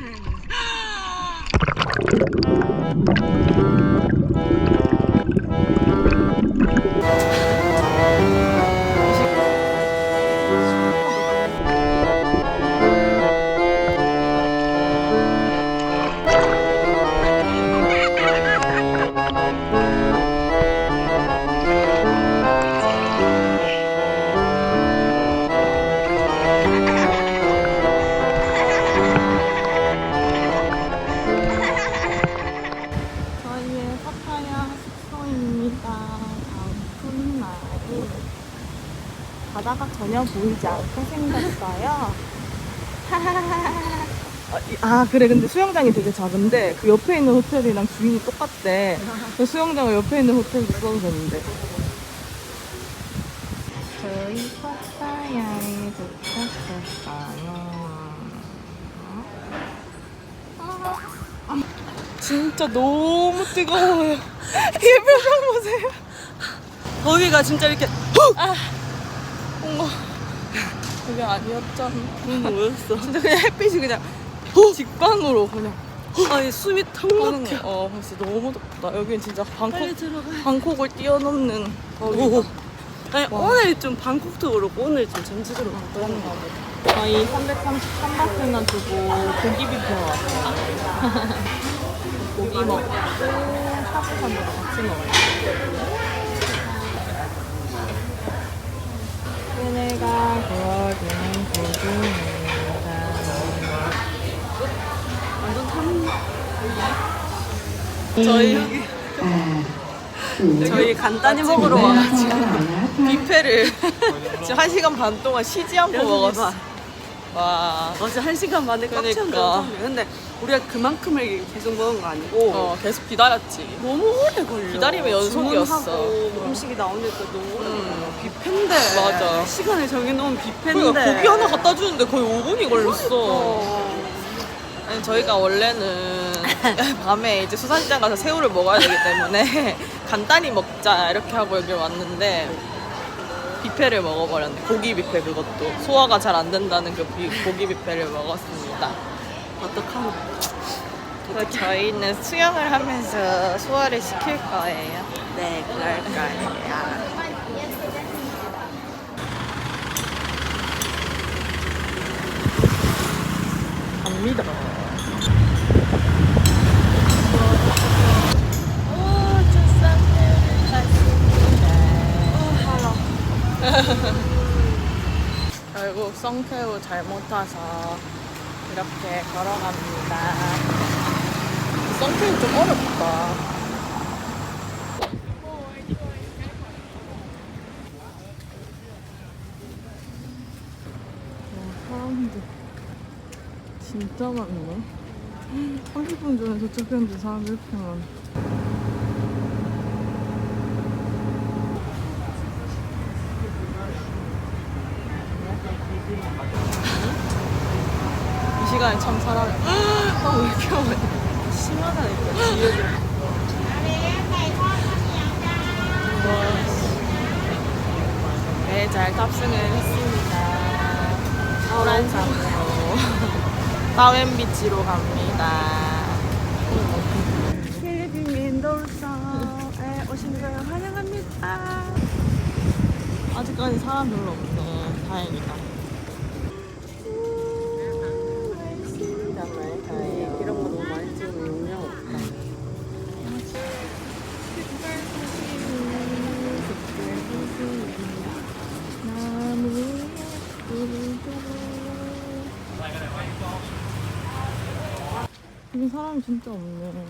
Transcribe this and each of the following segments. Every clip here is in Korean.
Thank you. 전혀 보이지 않게 생겼어요. 아, 이- 아 그래 근데 수영장이 되게 작은데 그 옆에 있는 호텔이랑 주인이 똑같대. 그 수영장을 옆에 있는 호텔로 써도 되는데. 저희 파타야에 도착했어요. 진짜 너무 뜨거워요. 이 표정 보세요. 거기가 진짜 이렇게 어머. 그게 아니었잖아. 뭐였어? 진짜 그냥 햇빛이 그냥 직방으로 그냥 아니 숨이 턱 막혀. 거. 어, 진짜 너무 덥다. 여기는 진짜 빨리 방콕, 들어가. 방콕을 뛰어넘는 오. 거기가 아니 와. 오늘 좀 방콕도 그렇고 오늘 좀 전주도로 갔다 그런가 보다. 저희 333바트나 두고 고기 뷔페 왔어요. 고기 먹고 샤브샤브도 같이 먹어요. 얘네가 저희 저희 간단히 먹으러 와가지고 뷔페를 지금 한 시간 반 동안 쉬지 않고 먹었어. 봐. 와. 어제 한 시간 만에 꽉 그러니까. 채운다고 근데 우리가 그만큼을 계속 먹은 거 아니고 어, 계속 기다렸지. 너무 오래 걸려. 기다림의 연속이었어. 주문하고 음식이 나오니까 너무 오래 음. 걸려. 뷔페인데. 맞아. 시간을 정해놓은 뷔페인데. 그러니까 고기 하나 갖다 주는데 거의 5분이 걸렸어. 어. 아니, 저희가 원래는 밤에 이제 수산시장 가서 새우를 먹어야 되기 때문에 간단히 먹자 이렇게 하고 여기 왔는데 뷔페를 먹어버렸네. 고기 뷔페 그것도 소화가 잘 안 된다는 그 비- 고기 뷔페를 먹었습니다. 어떡하노. 그래서 저희는 수영을 하면서 소화를 시킬 거예요. 네, 그럴 거예요. 갑니다. 결국 성태우 잘못 타서 이렇게 걸어갑니다. 성태우 좀 어렵다. 와, 사람들 진짜 많네. 30분 전에 도착했는데 사람 이렇게 많아. 이 시간에 참 사람이 아, 왜 이렇게 많아. 심하다니까, 뒤에도. 네, 잘 탑승을 했습니다. 오란산으로 다웬비치로 갑니다. 필리핀 민도르성에 오신 걸 환영합니다. 아직까지 사람 별로 없네. 다행이다. 여기 사람이 진짜 없네.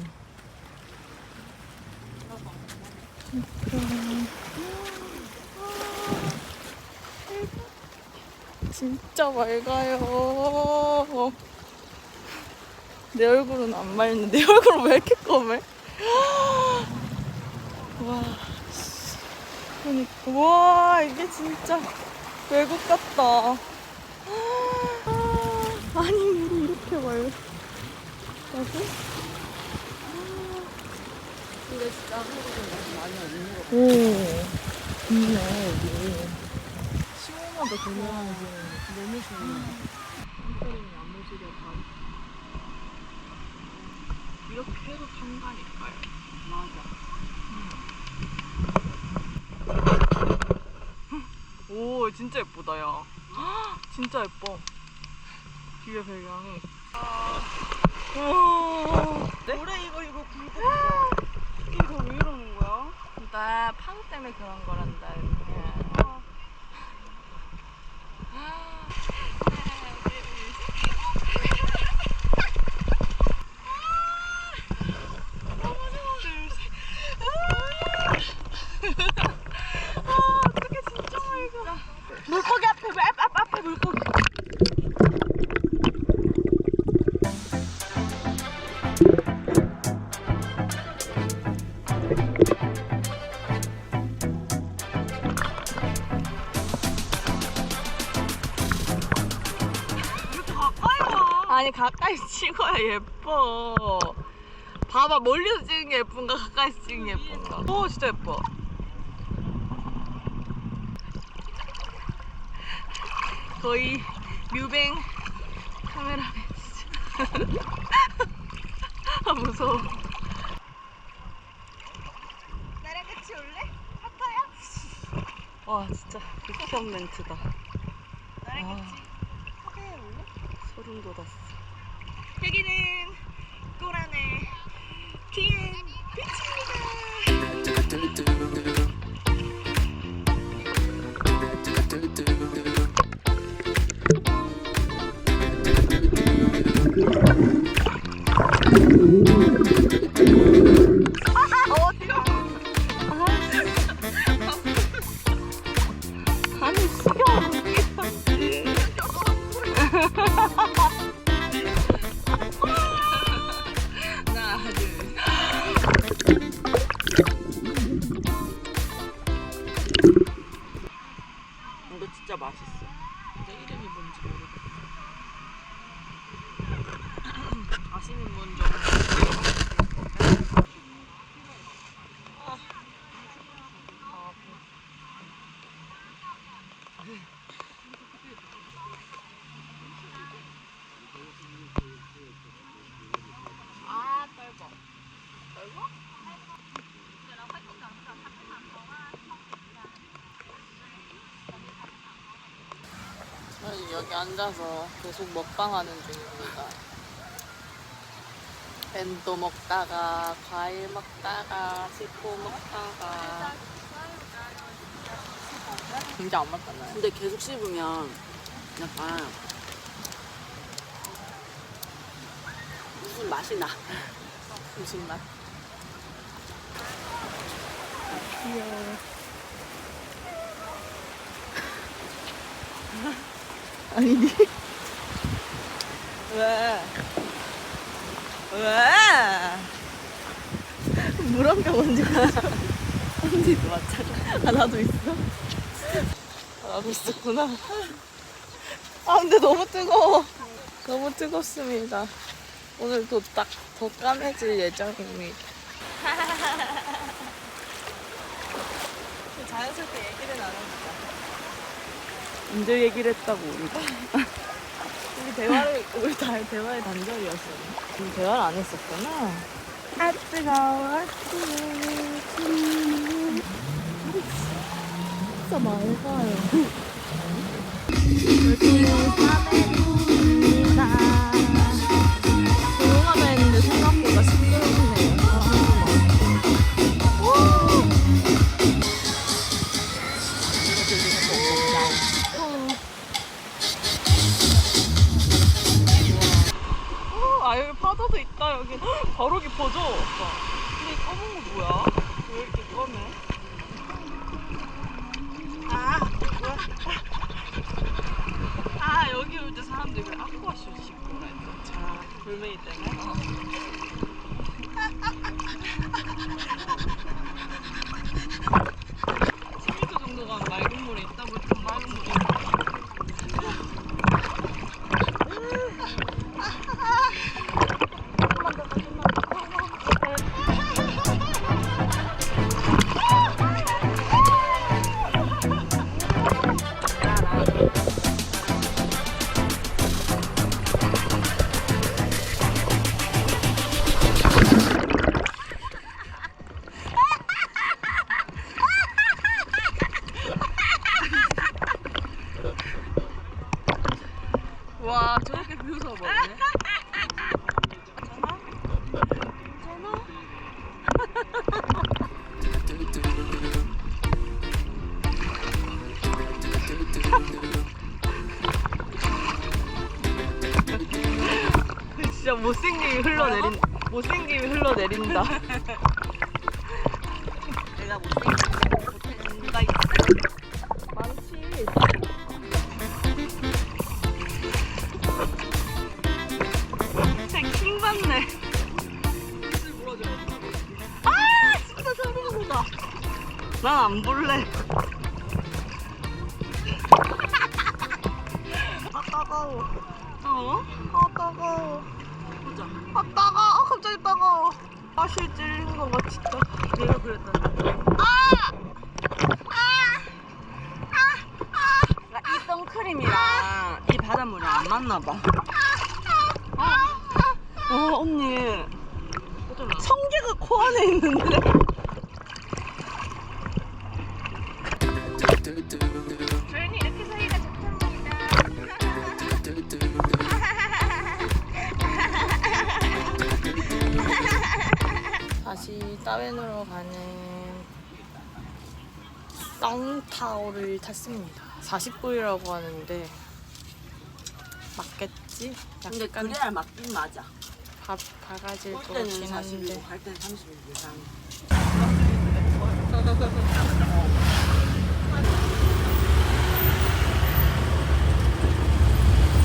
진짜 맑아요. 내 얼굴은 안 맑는데 내 얼굴은 왜 이렇게 검해? 와, 씨. 그러니까 와 이게 진짜 외국 같다. 아니 물이 이렇게 맑 다고? 근데 진짜 한국은 많이 없는 거 오, 있네 여기. 시원하다 그냥 너무 시원해. 안 모시려 가. 이렇게 해도 산다니까요. 맞아. 오, 진짜 예쁘다, 야. 진짜 예뻐. 뒤에 배경이. 오. 네? 그래 이거 이거 굵고 이거 왜 이러는 거야? 나 파도 때문에 그런 거란다. 가까이 찍어야 예뻐. 봐봐 멀리서 찍은 게 예쁜가 가까이서 찍은 게 예쁜가. 오 진짜 예뻐. 거의 뮤뱅 카메라맨 진짜. 아 무서워. 나랑 같이 올래? 파파야? 와 진짜 극혐 멘트다. 나랑 아. 같이 파파야 올래? 소름 돋았어. 여기 앉아서 계속 먹방하는 중입니다. 밴도 먹다가 과일 먹다가 치코 먹다가 진짜 안 맞잖아요. 근데 계속 씹으면 약간 무슨 맛이 나 무슨 맛? 귀여워. 아니니? 왜? 왜? 물한병 언제? 언니도 마찬가지. 아, 나도 있어? 아, 나도 있었구나. 아, 근데 너무 뜨거워. 너무 뜨겁습니다. 오늘도 딱더 까매질 예정입니다. 자연스럽게 얘기를 나눠보자. 언제 얘기를 했다고 우리가 우리 대화를 우리 다 대화의 단절이었어. 우리 대화를 안 했었구나. 아 뜨거워 진짜 맑아요. 와 저렇게 비웃어 버리네. 진짜 못생김이 흘러내린 못생김이 흘러내린다. 내가 못생긴 거 못해. 누가 있어? 따가워. 보자. 아 따가워. 갑자기 따가워. 아실 찔린 거 같아 진짜. 내가 그랬다. 나이 선크림이랑 이 바닷물이 안 맞나 봐. 어, 어 언니. 성게가 코 안에 있는데. 다시 따웬으로 가는 쌍타오를 탔습니다. 40불이라고 하는데 맞겠지? 근데 약간 그래야 맞긴 맞아. 바, 올 때는 같긴 한데 40이고 갈 때는 30일 이상.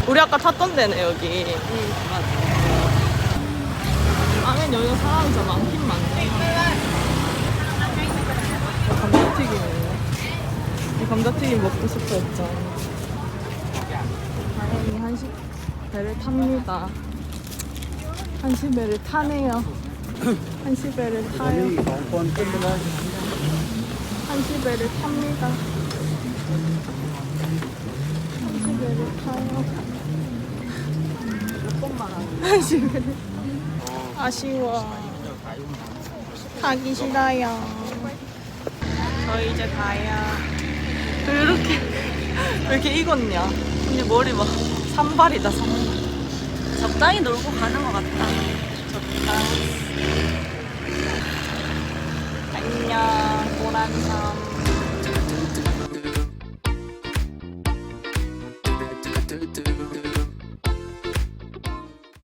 우리 아까 탔던 데네 여기 응 맞아. 아멘 여기가 사람이 더 많긴 많네 감자튀김이네 이 감자튀김 먹고 싶어 했잖아 다행히 한식 배를 탑니다. 한식 배를 타네요. 한식 배를 타요. 한식 배를 탑니다. 한식 배를 타요. 한식 배를 아쉬워. 가기 싫어요. 저 이제 가요. 왜 이렇게 왜 이렇게 익었냐? 언니 머리 봐. 산발이다 산발. 적당히 놀고 가는 것 같다. 안녕 보란섬.